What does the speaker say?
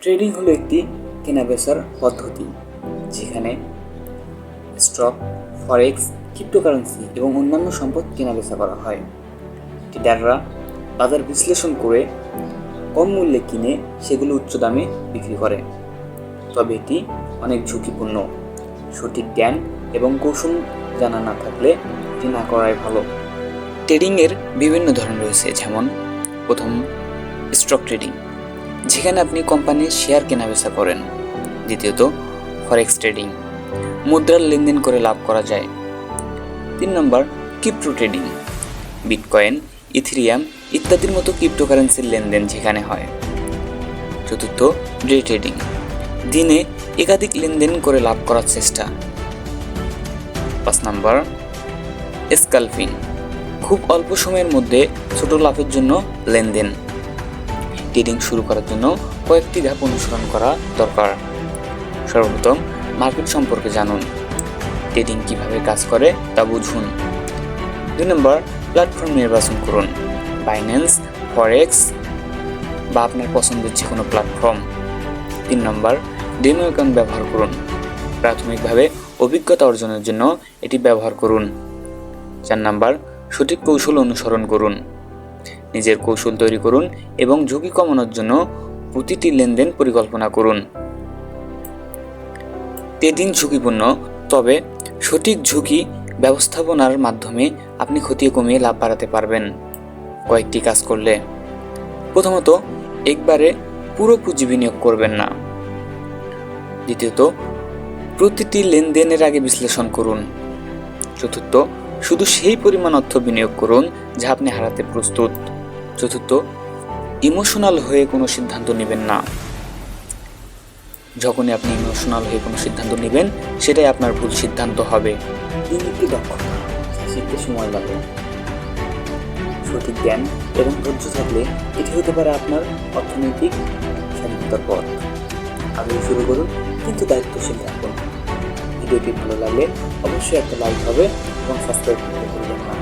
Trading হলো একটি কেনাবেচার পদ্ধতি, যেখানে স্টক, ফরেক্স, ক্রিপ্টোকারেন্সি এবং অন্যান্য সম্পদ কেনাবেচা করা হয়। ট্রেডাররা বাজার বিশ্লেষণ করে কম মূল্যে কিনে সেগুলো উচ্চ দামে বিক্রি করে। তবে এটি অনেক ঝুঁকিপূর্ণ। সঠিক জ্ঞান এবং কৌশল জানা না থাকলে এটি না করাই ভালো। ট্রেডিংয়ের বিভিন্ন ধরন রয়েছে, যেমন প্রথম, স্টক ট্রেডিং। যেখানে আপনি কোম্পানির শেয়ার কেনাবেচা করেন। দ্বিতীয়ত ফরেক্স ট্রেডিং মুদ্রার লেনদেন করে লাভ করা যায়। তিন number crypto trading bitcoin ethereum ইত্যাদির মতো ক্রিপ্টোকারেন্সির লেনদেন যেখানে হয়। চতুর্থ ডে ট্রেডিং দিনে একাধিক লেনদেন করে লাভ করার চেষ্টা। পাঁচ নম্বর স্কালপিং খুব অল্প সময়ের মধ্যে ছোট লাভের জন্য লেনদেন। ট্রেডিং শুরু করার জন্য কয়েকটি ধাপ অনুসরণ করা দরকার। সর্বপ্রথম, মার্কেট সম্পর্কে জানুন। ট্রেডিং কীভাবে কাজ করে তা বুঝুন। দুই নম্বর প্ল্যাটফর্ম নির্বাচন করুন। বাইন্যান্স ফরেক্স বা আপনার পছন্দের যে কোনো প্ল্যাটফর্ম তিন নম্বর ডেমো অ্যাকাউন্ট ব্যবহার করুন। প্রাথমিকভাবে অভিজ্ঞতা অর্জনের জন্য এটি ব্যবহার করুন। চার নাম্বার, সঠিক কৌশল অনুসরণ করুন। নিজের কৌশল তৈরি করুন এবং ঝুঁকি কমানোর জন্য প্রতিটি লেনদেন পরিকল্পনা করুন। তেদিন ঝুঁকিপূর্ণ, তবে সঠিক ঝুঁকি ব্যবস্থাপনার মাধ্যমে আপনি ক্ষতি কমিয়ে লাভ বাড়াতে পারবেন। কয়েকটি কাজ করলে। প্রথমত, একবারে পুরো পুঁজি বিনিয়োগ করবেন না। দ্বিতীয়ত, প্রতিটি লেনদেনের আগে বিশ্লেষণ করুন। চতুর্থ, শুধু সেই পরিমাণ অর্থ বিনিয়োগ করুন যা আপনি হারাতে প্রস্তুত। চতুর্থ, ইমোশনাল হয়ে কোনো সিদ্ধান্ত নেবেন না। যখনই আপনি ইমোশনাল হয়ে কোনো সিদ্ধান্ত নেবেন, সেটাই আপনার ভুল সিদ্ধান্ত হবে। শিখতে সময় লাগে। সঠিক জ্ঞান এবং ধৈর্য থাকলে এটি হতে পারে আপনার অর্থনৈতিক স্বাধীনতার পথ। আগে শুরু করুন, কিন্তু দায়িত্বশীল থাকুন। ভিডিওটি ভালো লাগলে অবশ্যই একটা লাইক হবে এবং সাবস্ক্রাইব করতে ভুলবেন না।